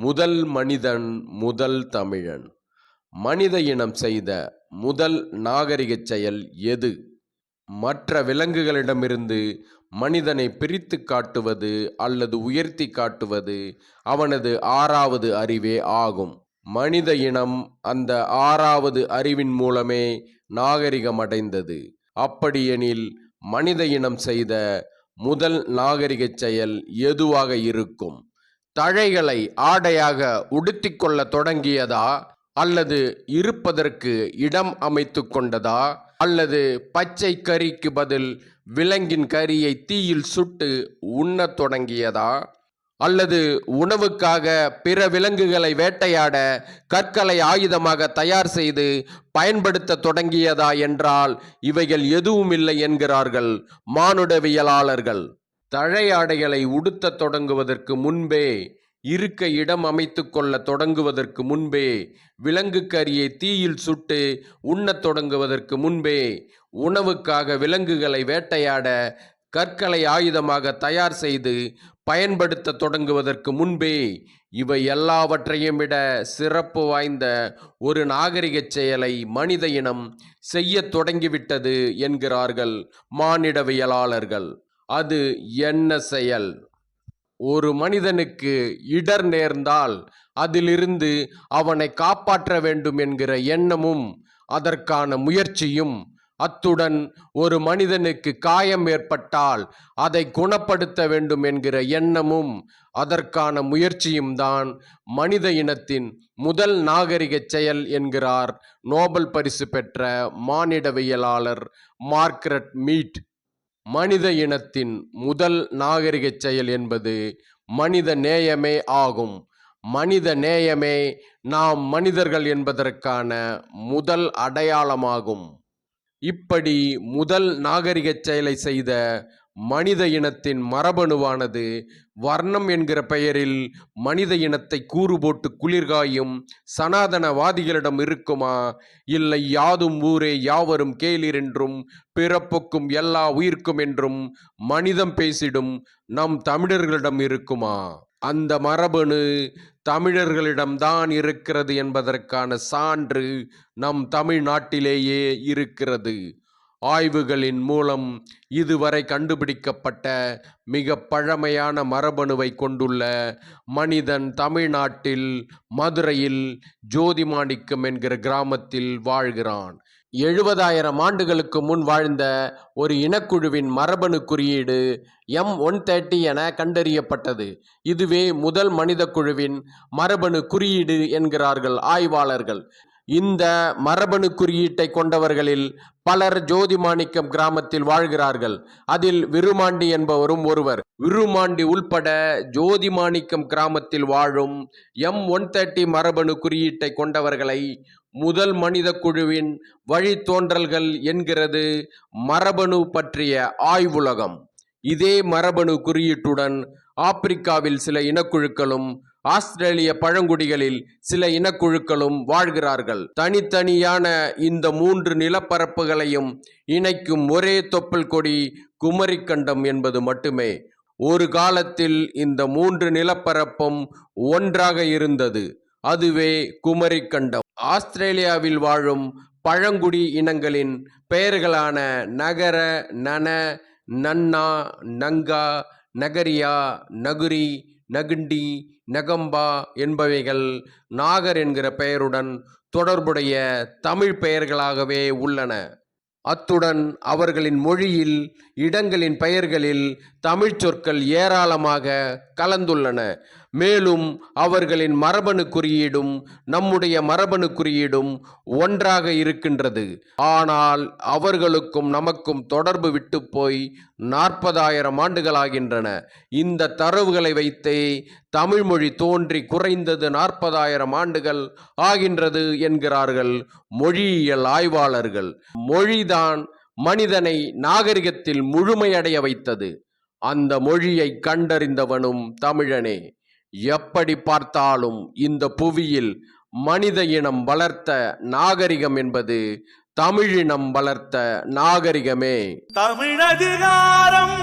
முதல் மனிதன் முதல் தமிழன். மனித இனம் செய்த முதல் நாகரிகச் செயல் எது? மற்ற விலங்குகளிடமிருந்து மனிதனை பிரித்து காட்டுவது அல்லது உயர்த்தி காட்டுவது அவனது ஆறாவது அறிவே ஆகும். மனித இனம் அந்த ஆறாவது அறிவின் மூலமே நாகரிகமடைந்தது. அப்படியெனில் மனித இனம் செய்த முதல் நாகரிகச் செயல் எதுவாக இருக்கும்? தழைகளை ஆடையாக உடுத்திக்கொள்ள தொடங்கியதா? அல்லது இருப்பதற்கு இடம் அமைத்து கொண்டதா? அல்லது பச்சை கறிக்கு பதில் விலங்கின் கறியை தீயில் சுட்டு உண்ணத் தொடங்கியதா? அல்லது உணவுக்காக பிற விலங்குகளை வேட்டையாட கற்களை ஆயுதமாக தயார் செய்து பயன்படுத்த தொடங்கியதா என்றால் இவைகள் எதுவும் இல்லை என்கிறார்கள் மானுடவியலாளர்கள். தழையாடைகளை உடுத்தத் தொடங்குவதற்கு முன்பே இருக்க இடம் அமைத்து கொள்ள தொடங்குவதற்கு முன்பே விலங்கு கறியை தீயில் சுட்டு உண்ணத் தொடங்குவதற்கு முன்பே உணவுக்காக விலங்குகளை வேட்டையாட கற்களை ஆயுதமாக தயார் செய்து பயன்படுத்த தொடங்குவதற்கு முன்பே இவை எல்லாவற்றையும் விட சிறப்பு வாய்ந்த ஒரு நாகரிகச் செயலை மனித இனம் செய்யத் தொடங்கிவிட்டது என்கிறார்கள் மானிடவியலாளர்கள். அது என்ன செயல்? ஒரு மனிதனுக்கு இடர் நேர்ந்தால் அதிலிருந்து அவனை காப்பாற்ற வேண்டும் என்கிற எண்ணமும் அதற்கான முயற்சியும் அத்துடன் ஒரு மனிதனுக்கு காயம் ஏற்பட்டால் அதை குணப்படுத்த வேண்டும் என்கிற எண்ணமும் அதற்கான முயற்சியும் தான் மனித இனத்தின் முதல் நாகரிகச் செயல் என்கிறார் நோபல் பரிசு பெற்ற மானிடவியலாளர் மார்க்ரெட் மீட். மனித இனத்தின் முதல் நாகரிகச் செயல் என்பது மனித நேயமே ஆகும். மனித நேயமே நாம் மனிதர்கள் என்பதற்கான முதல் அடையாளமாகும். இப்படி முதல் நாகரிகச் செயலை செய்த மனித இனத்தின் மரபணுவானது. வர்ணம் என்கிற பெயரில் மனித இனத்தை கூறு போட்டு குளிர்காயும் சனாதனவாதிகளிடம் இருக்குமா? இல்லை யாதும் ஊரே யாவரும் கேளிர் என்றும் பிறப்புக்கும் எல்லா உயிர்க்கும் என்றும் மனிதம் பேசிடும் நம் தமிழர்களிடம் இருக்குமா? அந்த மரபணு தமிழர்களிடம்தான் இருக்கிறது என்பதற்கான சான்று நம் தமிழ்நாட்டிலேயே இருக்கிறது. ஆய்வுகளின் மூலம் இதுவரை கண்டுபிடிக்கப்பட்ட மிக பழமையான மரபணுவை கொண்டுள்ள மனிதன் தமிழ்நாட்டில் மதுரையில் ஜோதிமாணிக்கம் என்கிற கிராமத்தில் வாழ்கிறான். எழுபதாயிரம் ஆண்டுகளுக்கு முன் வாழ்ந்த ஒரு இனக்குழுவின் மரபணு குறியீடு எம் ஒன் தேர்ட்டி என கண்டறியப்பட்டது. இதுவே முதல் மனித குழுவின் மரபணு குறியீடு என்கிறார்கள் ஆய்வாளர்கள். இந்த மரபணு குறியீட்டை கொண்டவர்களில் பலர் ஜோதிமாணிக்கம் கிராமத்தில் வாழ்கிறார்கள். அதில் விருமாண்டி என்பவரும் ஒருவர். விருமாண்டி உள்பட ஜோதிமாணிக்கம் கிராமத்தில் வாழும் எம் ஒன் தேர்ட்டி மரபணு குறியீட்டை கொண்டவர்களை முதல் மனித குழுவின் வழித்தோன்றல்கள் என்கிறது மரபணு பற்றிய ஆய்வுலகம். இதே மரபணு குறியீட்டுடன் ஆப்பிரிக்காவில் சில இனக்குழுக்களும் ஆஸ்திரேலிய பழங்குடிகளில் சில இனக்குழுக்களும் வாழ்கிறார்கள். தனித்தனியான இந்த மூன்று நிலப்பரப்புகளையும் இணைக்கும் ஒரே தொப்புள் கொடி குமரிக்கண்டம் என்பது மட்டுமே. ஒரு காலத்தில் இந்த மூன்று நிலப்பரப்பும் ஒன்றாக இருந்தது. அதுவே குமரிக்கண்டம். ஆஸ்திரேலியாவில் வாழும் பழங்குடி இனங்களின் பெயர்களான நகர நன நன்னா நங்கா நகரியா நகுரி நகுண்டி நகம்பா என்பவைகள் நாகர் என்கிற பெயருடன் தொடர்புடைய தமிழ் பெயர்களாகவே உள்ளன. அத்துடன் அவர்களின் மொழியில் இடங்களின் பெயர்களில் தமிழ்ச் சொற்கள் ஏராளமாக கலந்துள்ளன. மேலும் அவர்களின் மரபணு குறியீடும் நம்முடைய மரபணு குறியீடும் ஒன்றாக இருக்கின்றது. ஆனால் அவர்களுக்கும் நமக்கும் தொடர்பு விட்டு போய் நாற்பதாயிரம் ஆண்டுகளாகின்றன. இந்த தரவுகளை வைத்தே தமிழ்மொழி தோன்றி குறைந்தது நாற்பதாயிரம் ஆண்டுகள் ஆகின்றது என்கிறார்கள் மொழியியல் ஆய்வாளர்கள். மொழிதான் மனிதனை நாகரிகத்தில் முழுமையடைய வைத்தது. அந்த மொழியை கண்டறிந்தவனும் தமிழனே. எப்படி பார்த்தாலும் இந்த புவியில் மனித இனம் வளர்த்த நாகரிகம் என்பது தமிழினம் வளர்த்த நாகரிகமே. தமிழதிகாரம்